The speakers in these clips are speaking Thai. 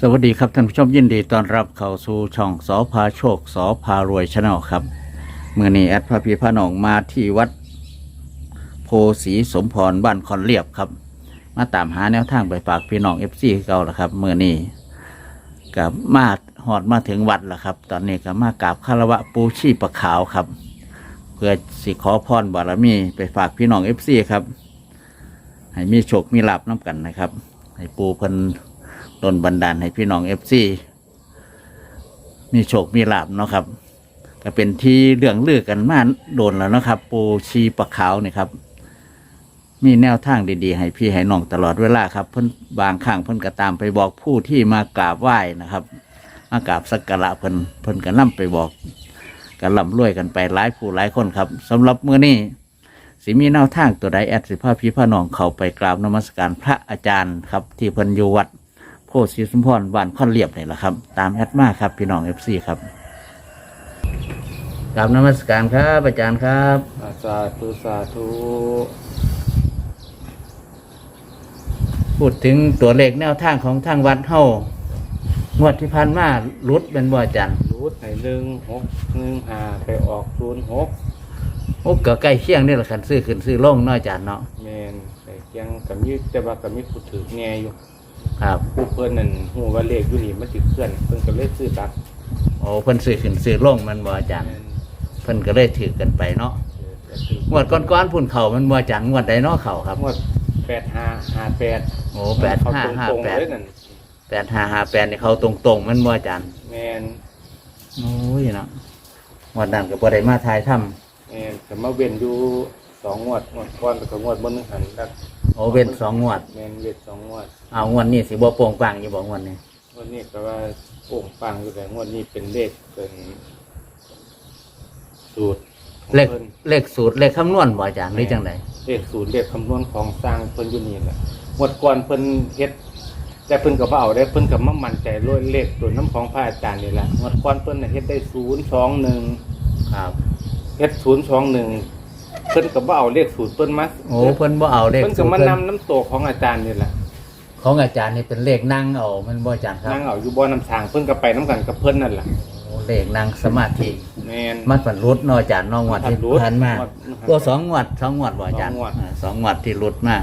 สวัสดีครับท่านผู้ชมยินดีต้อนรับเข้าสู่ช่องสอพาโชคสอพารวยชาแนลครับเมื่อนี้แอดพระพีพระหนองมาที่วัด โพสีสมพรบ้านคอนเรียบครับ มาตามหาแนวทางไปฝากพี่น้องเอฟซีเก่าละครับเมื่อนี้กับมาหอดมาถึงวัดแล้วครับ ตอนนี้ก็มากราบคารวะปูชีปะขาวครับ เพื่อสิขอพรบารมีไปฝากพี่น้องเอฟซีครับ ให้มีโชคมีลาบน้ำกันนะครับ ให้ปูเพิ่น ตนบันดาลให้พี่น้องเอฟซีมีโชคมีลาบเนาะครับ ก็เป็นที่เรื่องลือกันมาโดนแล้วนะครับ ปูชีปะขาวนี่ครับ มีแนวทางดีๆ ให้พี่ให้น้องตลอดเวลาครับ เพิ่นบางครั้งเพิ่นก็ตามไปบอกผู้ที่มากราบไหว้นะครับ มากราบสักการะเพิ่นเพิ่นก็นํไปบอกกันล่ำรวยกันไปหลายผู้หลายคนครับสำหรับมื้อนี้สิมีแนวทางตัวใดแอดสิพาพี่พาน้องเขาไปกราบนมัสการพระอาจารย์ครับ ที่เพิ่นอยู่วัด โพธิ์ศรีสมพรบ้านค่อนเรียบนี่แหละครับ ตามแอดมาครับ พี่น้องเอฟซีครับกราบนมัสการครับอาจารย์ครับอาสาธุสาธุพูดถึงตัวเลขแนวทางของทางวัดเฮางวดที่ผ่านมารุดเป็นบ่อาจารย์รูดไหนหนึ่งหกหนึ่งหาไปออกศูนย์หกโอ้ก็ใกล้เคียงนี่แหละคันซื้อขึ้นซื้อลงเน้อยอาจารย์เนาะ แมน แต่ยังกับมีแต่ว่ากับมีผู้ถือแง่อยู่ครับผู้เพื่อนนั่นหูว่าเลขอยู่นี่มันติดเคลื่อนเพิ่นก็เลยซื้อตัดโอ้เพิ่นซื้อขึ้นซื้อลงมันบ่อาจารย์แม่นเพิ่นก็เลยถือกันไปเนาะเออก็ถืองวดก้อนๆพุ่นเข่ามันบ่อาจารย์งวดใดเนาะเข่าครับงวดแปดห้าห้าแปดโอ้แปดเขาห้าตรงห้าตรงแปดเลยนั่นแปดห้าห้าแปดนี่เขาตรงๆมันบ่อาจารย์แมนโอ้ยเนาะวันนั้นก็บ่ได้มาทายถ้แมนแต่มาเว้นอยู่สองงวดงวดก่อนแล้วก็งวดบนนึงหันแล้วำ โอ้เว้นสองงวดแมนเว้นสองงวดเอางวดนี้สิบ่โป่งปังอยู่บ่งวดนี้งวดนี้ก็ว่าโป่งปังอยู่แต่งวดนี้เป็นเลขเป็นสูตรของเลขพิ่นเลขสูตรเลขคำนวณบ่อาจารย์หรือจังไดเลขสูตรเลขคำนวณของสร้างเพิ่นอยู่นี่แหละงวดก่อนเพิ่นเฮ็ดแต่เพิ่นก็บ่เอาได้เพิ่นก็มามั่นใจร้อยเลขตัวน้ำของพระอาจารย์นี่แหละงวดก่อนเพิ่นน่ะเฮ็ดได้021ครับเฮ็ด021 เพิ่นก็บ่เอาเลขสูตรเพิ่นมาโอ้เพิ่นบ่เอาเลขเพิ่นสูก็ตรมาเพิ่นนำน้ำตัวของอาจารย์นี่แหละของอาจารย์นี่เป็นเลขนั่งเอามันบ่อาจารย์ครับนั่งเอาอยู่บ่อน้ำสางเพิ่นก็ไปน้ำกันกับเพิ่นนั่นแหละโอ้เลขนั่งสมาธิแม่นมันฝันรุดเนาะอาจารย์เน้องงวดที่มันรุดผ่านมางวดตัวสองงวดสองงวดบ่อาจารย์สองงวดาสองงวดที่รุดมา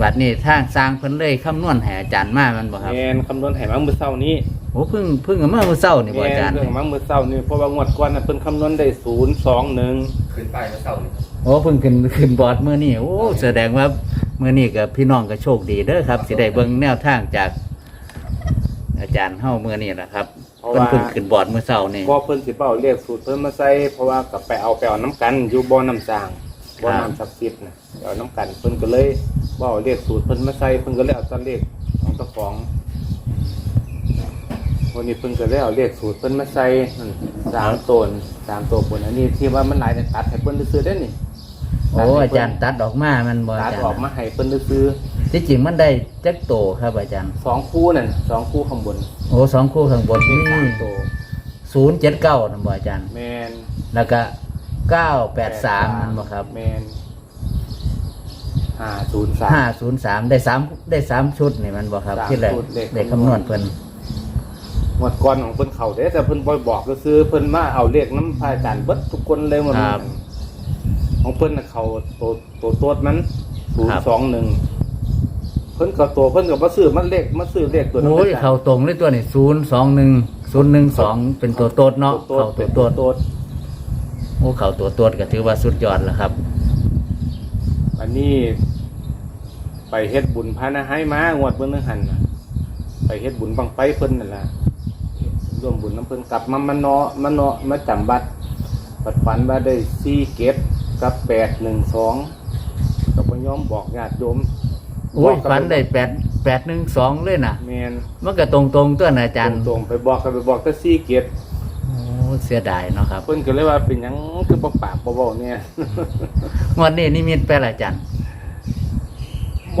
บัดนี้ทางสร้างเพิ่นเลยคำนวณให้อาจารย์มามันบ่ครับ แม่นคำนวณให้มามื้อเช้านี้โอ้เพิ่งเพิ่งเอามาเมื่อเช้านี่บ่แม่อาจารนย์เรื่องมามื้อเช้านี่เพราะว่างวดก่อนน่ะเพิ่นคำนวณได้021ขึ้นไปเมื่อเช้านี่โอ้เพิ่งขึ้นขึ้นบอร์ดมื้อนี้โอ้แสดงว่ามื้อนี้กับพี่น้องก็โชคดีเด้อครับสิได้เบิ่งแนวทางจาก อาจารย์เฮามื้อนี้แหละครับเพราะเพิ่นว่าเพิ่งขึ้นบอร์ดมื้อเช้านี่บ่เพิ่นสิเป้าเรียกสูตรเพิ่นมาใส่เพราะว่ากับไปเอาไปเอาน้ำกันอยู่บ่อน้ำจางบ่อน้ำศักดิ์สิทธิ์น่ะไปเอาน้ำกันเพิ่นก็เลยบ่เอาเรียกสูตรเพิ่นมาใส่เพิ่นก็เลยเอาแตะเลขของเจ้าของ วันนี้เพิ่นก็เลยเอาเลขสูตรเพิ่นมาใส่นั่นสามตัวน่ะสามตัวบนอันนี้ที่ว่ามันหลายเนี่ยตัดให้เพิ่นซื้อๆได้นี่โอ้อาจารย์ตัดออกมามันบ่ตัอาดจารออกย์มาให้เพิ่นซื้อที่จริงมันได้จักโตครับอาจารย์ๆสองคู่นั่นสองคู่ข้างบนโอ้สองคู่ข้างบนเลนี่ขสามตัว079นั่นบ่อาจารย์ แมนแล้วก็983นั่นบ่ครับแมนห้าศูนย์สาม503ได้สามได้สามชุดนี่มันบ่ครับสามที่แรกชุดเลข ได้คำนวณเพิ่น หมดก่อนของเพิ่นเขาเด้แต่เพิ่นบ่บอกก็ซื้อเพิ่นมาเอาเลขน้ำพระอาจารย์เบิดทุกคนเลยหมดของเพิ่นน่ะเขาตัวตัวโตดมันศูนย์สองหนึ่งเพิ่นก็ตัวเพิ่นก็บ่ซื้อมันเลขมาซื้อเลขตัวนั้นโอ้ยเข้าตรงเลยตัวนี่021 012เป็นตัวโตดเนาะตัวเข้าเป็ตันวโตตัวดโตดโอ้เข้าตัวโตดก็ถือว่าสุดยอดแล้วครับ อันนี้ ไปเฮ็ดบุญพานะให้มางวดเบิ่งนึงหันน่ะไปเฮ็ดบุญบังไฟเพิ่นนั่นล่ะ ร่วมบุญน้ำเพิ่นกลับมามันเนาะมันเนาะมาจำบัตรปัดฝันว่าได้4เก็บกับ812ก็บ่ยอมบอกญาติโยมโอ้ยบอกกับฝันได้แปดแปดหนึ่งสองเลยนะแมนมันก็ตรงตรงๆตัวนะอาจารย์ตรงๆไปบอกกันไปบอกแต่4เก็บโอ้เสียดายเนาะครับเพิ่นก็เลยว่าเป็นหยังคือบ่ปากบ่เว้าเนี่ยงวดนี้นิมิตไปละอาจารย์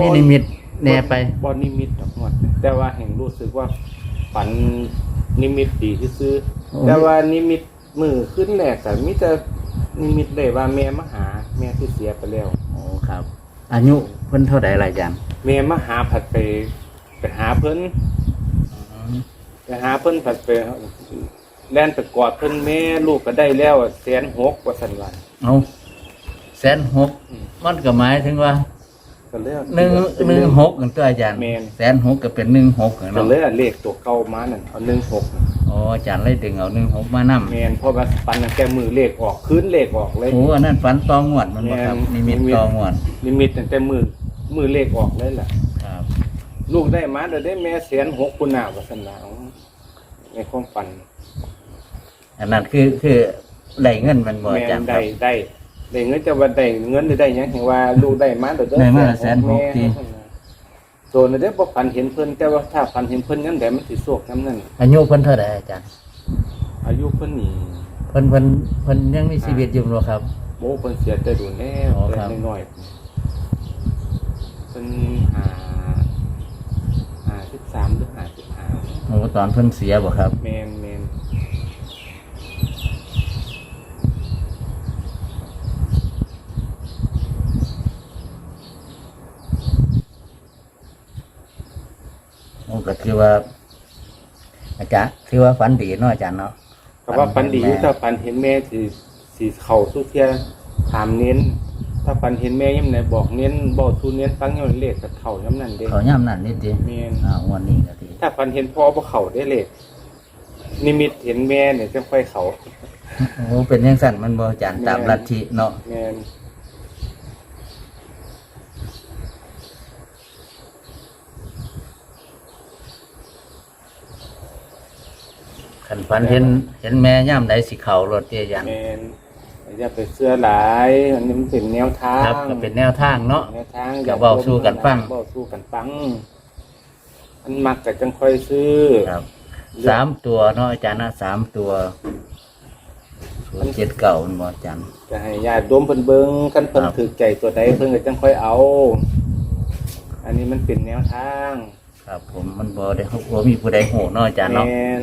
นี่นิมิตแน่ไปบ่นิมิตดอกงวดแต่ว่าเห็นรู้สึกว่าฝัน นิมิตดีซื่อโอ้ๆแต่ว่านิมิตมือขึ้นแรกก็มีแต่นิมิตได้ว่าแม่มาหา แม่ที่เสียไปแล้วโอ้ครับ อายุเพิ่นเท่าไหร่ละอาจารย์แม่มาหาผัดไปไปหาเพิ่นไปหาเพิ่นผัดไปแล่นไปกอดเพิ่นแม่ลูกก็ได้แล้วแสนหกว่าสันวันเอาแสนหกอืมมันก็หมายถึงว่า ก็เลยหนึ่งหนึ่งหกกันตัวอาจารย์แม่น แสนหกก็เป็นหนึ่งหกก็เนาะเลยเอาเลขตัวเก่ามานั่นเอาหนึ่งหกอ๋ออาจารย์เลยดึงเอาหนึ่งหกมานํแมนเพราะว่าปันตั้งแต่มือเลขออกคืนเลขออกเลย โอ้อันนั้นฝันตองวดมันบ่ครับแม่น นิมิตนิมิตตองวดนิมิตตั้งแต่มือมือเลขออกเลยแหละครับลูกได้มาเดี๋ยวได้แม่แสนหกคุณน่ะว่าสันดาในความฝันอันนั้นคือคือได้เงินมันบ่แม่อาจารนย์คได้รับได้ ได้เงินจะว่าได้เงินหรือได้หยังเห็นว่าลูกได้มาเดี๋ยวได้มาแสนหกที ตัวนั้นได้บ่ฝันเห็นเพิ่นแต่ว่าถ้าฝันเห็นเพิ่นงั้นแต่มันสิโศกน้ำนั่นอายุเพิ่นเท่าไหร่อาจารย์อายุเพิ่นนี่เพิ่นเพิ่นเพิ่นยังมีชีวิตอยู่บ่ครับโบ้เพิ่นเสียแต่ดูแน่อ๋อแต่ครับ น้อยๆเพิ่นหาหาสิบสามหรือหาสิบห้าโอ้ตอนเพิ่นเสียบ่ครับ แมนแมน ก็คือว่า อาจารย์คือว่าฝันดีเนาะอาจารย์เนาะแต่ว่าปันดีอยู่แม่ถ้าปันเห็นแม่สิสิเข่าสู้เทียถามเน้น ถ้าปันเห็นแม่ยังไหนบอกเน้นบอกทูเน้นฟังยังเลขกับเข่าย้ำนั่นเด้เขาย่ำนั่นนิดเดียวแมนอ่างวันนี้ก็ดีถ้าปันเห็นพ่อบ่เข่าได้เลขนิมิตเห็นแม่เนี่ยจะค่อยเข่าโอ้เป็นยังสั่นมันบ่อาจารย์ตามแม่นลัทธิเนาะแมน ขันฝันเห็นเห็นแม่ย่ำใดสิเขารถเตี้ยยันแมนอย่าไปเสื้อหลายอันนี้มันเป็นแนวทางครับก็เป็นแนวทางเนาะแนวทางอย่าเว้าสู้กันฟังเว้าสู้กันฟังมันมักกับจังค่อยซื้อครับสามตัวเนาะอาจารย์นะสามตัวศูนย์เจ็ดเก่ามันบ่อาจารย์ จะให้ญาติโยมเพิ่นเบิ่งคันเพิ่นครับ ถือใจตัวใดเพิ่นก็จังค่อยเอา อันนี้มันเป็นแนวทาง ครับ ผมมันบ่ได้บ่มีผู้ใดโหเนาะอาจารย์เนาะ แม่น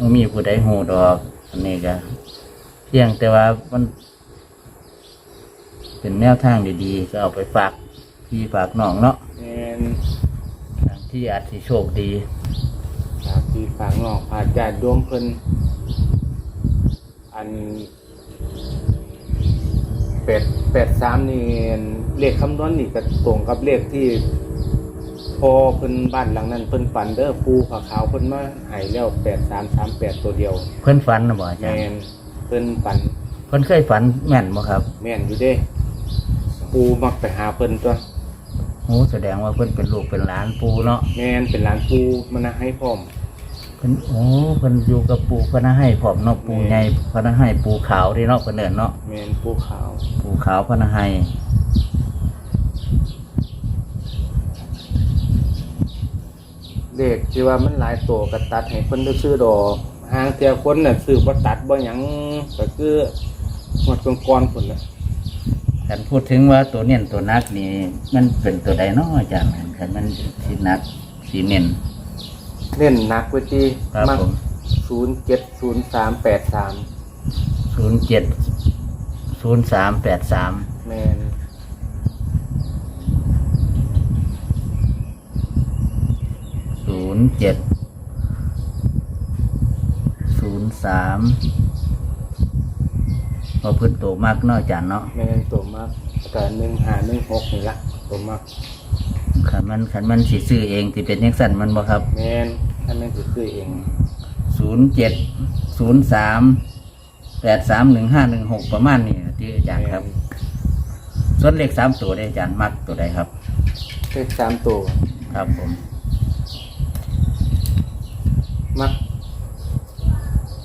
บ่มีผู้ใดโหดอกอันนี้ก็เพียงแต่ว่ามัน เป็นแนวทางดีๆ ก็เอาไปฝากพี่ฝากน้องเนาะแม่นที่อาจสิโชคดี ฝากพี่ฝากน้องฝากญาติโยมเพิ่นอันเป็ดเป็ดสามนี่เลขคำนวณนี่ก็ตรงกับเลขที่ พอเพิ่นบ้านหลังนั้นเพิ่นฝันเด้อปูผาขาวเพิ่นมาให้แล้วแปดสามสามแปดตัวเดียวเพิ่นฝันนะบ่อาแมจารย์นเพิ่นฝันเพิ่นเคยฝันแม่นบ่ครับแม่นอยู่เด้ ปูมักไปหาเพิ่นตัวโอ้แสดงว่าเพิ่นเป็นลูกเป็นหลานปูเนาะแม่นเป็นหลานปูมานะให้พร้อม เพิ่นโอ้เพิ่นอยู่กับปูพระนะให้พร้อมเนาะปูแม่ใหญ่พระนะให้ปูขาวที่เนาะเพิ่นเอิ้นเนาะแม่นปูขาวปูขาวพระนะให้ เด็กที่ว่ามันหลายตัวก็ตัดให้เพิ่นได้ซื้อดอกหางเทียคนน่ะซื้อบ่ตัดบ่หยังก็คือหมดก่อนๆพุ่นน่ะคันพูดถึงว่าตัวเน้นตัวนักนี่มันเป็นตัวใดเนาะอาจารย์คันมันสินักสิเน้นเน้นหนักไว้ที่ครับมักผม070383 07 0383แม่น 07 03พอเพิ่นโตมากเนาะอาจารย์เนาะแม่นตัวมากก็1516นี่ล่ะตัวมากคันมันคันมันสิซื้อเองสิเป็นจังซั่นมันบ่ครับแม่นถ้าแม่นสิซื้อเองศูนย์เจ็ดศูนย์สามแปดสามหนึ่งห้าหนึ่งหกประมาณนี้ที่อาจารย์ครับ ส่วนเลขสามตัวได้อาจารย์มักตัวใดครับเลขสามตัวครับผม มัก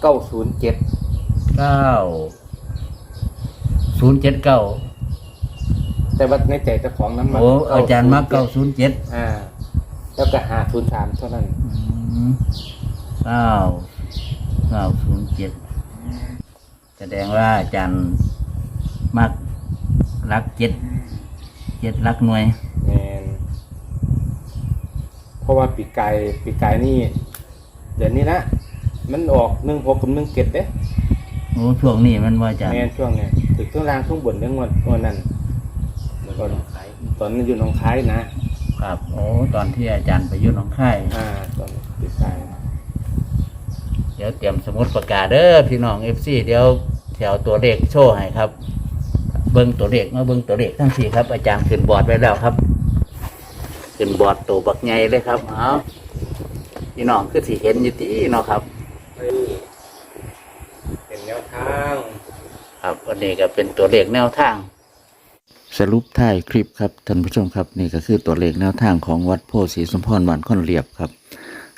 เก้าศูนย์เจ็ดเก้าศูนย์เจ็ดเก้าแต่ว่าในใจเจ้าของน้ำมันโอ้อาจารย์มักเก้าศูนย์เจ็ดอ่า แล้วก็หาศูนย์สามเท่านั้นเก้าเก้าศูนย์เจ็ดแสดงว่าอาจารย์มักรักเจ็ดเจ็ดรักหน่วยแมนเพราะว่าปีกไก่ปีกไก่นี่ เดี๋ยวนี้นะมันออกหนึ่งหกกับหนึ่งเจ็ดเด้โอ้ช่วงนี้มันว่าอาจารย์แมนช่วงเนี้ยถึงช่วงล่างช่วงบนเรื่องวันวันนั้นแล้วก็ตอนนั้นอยู่หนองคายนะครับโอ้ตอนที่อาจารย์ไปอยุ่หนองค่ายอ่าตอนติดตายเดี๋ยวเตรียมสมุดประกาศเด้อพี่น้องเอฟซีเดี๋ยวแถวตัวเลขโชว์ให้ครับ เบิ้งตัวเลขมาเบิ้งตัวเลขทั้งสี่ครับ อาจารย์ขึ้นบอร์ดไว้แล้วครับ ขึ้นบอร์ดตัวบักใหญ่เลยครับเอา พี่น้องคือสีเห็นอยู่ที่เนาะครับ เป็นแนวทางครับวันนี้ก็เป็นตัวเลขแนวทาง สรุปท้ายคลิปครับท่านผู้ชมครับนี่ก็คือตัวเลขแนวทางของวัดโพธิ์ศรีสมพรบ้านค่อนเรียบครับ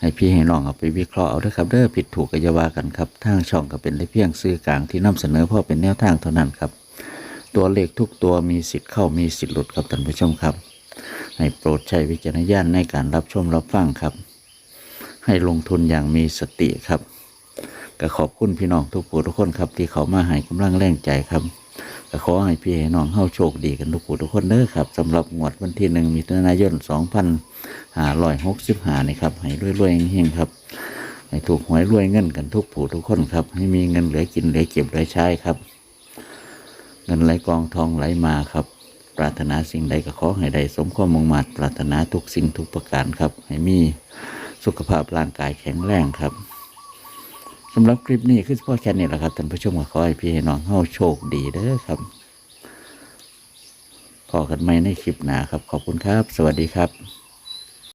ให้พี่ให้น้องเอาไปวิเคราะห์เอาเด้อครับเด้อผิดถูกก็อย่าว่ากันครับทางช่องก็เป็นได้เพียงสื่อกลางที่นำเสนอเพราะเป็นแนวทางเท่านั้นครับ ตัวเลขทุกตัวมีสิทธิ์เข้ามีสิทธิ์หลุดครับท่านผู้ชมครับ ให้โปรดใช้วิจารณญาณในการรับชมรับฟังครับ ให้ลงทุนอย่างมีสติครับก็ขอบคุณพี่น้องทุกผู้ทุกคนครับ ที่เขามาให้กำลังแรงใจครับก็ขอให้พี่ให้น้องเฮาโชคดีกันทุกผู้ทุกคนเด้อครับสำหรับงวดวันที่หนึ่งมิถุนายนสองพันห้าร้อยหกสิบห้านี่ครับให้รวยๆเฮงๆครับ ให้ถูกหวยรวยเงินกันทุกผู้ทุกคนครับ ให้มีเงินเหลือกินเหลือเก็บเหลือใช้ครับ เงินไหลกองทองไหลมาครับ ปรารถนาสิ่งใดก็ขอให้ได้สมความมุ่งมั่นปรารถนาทุกสิ่งทุกประการครับ ให้มี สุขภาพร่างกายแข็งแรงครับสำหรับคลิปนี้คือพ่อแค่นี้แหละครับท่านผู้ชมขอให้พี่ให้น้องเข้าโชคดีเด้อครับพอกันไหมในคลิปหนาครับ ขอบคุณครับ สวัสดีครับ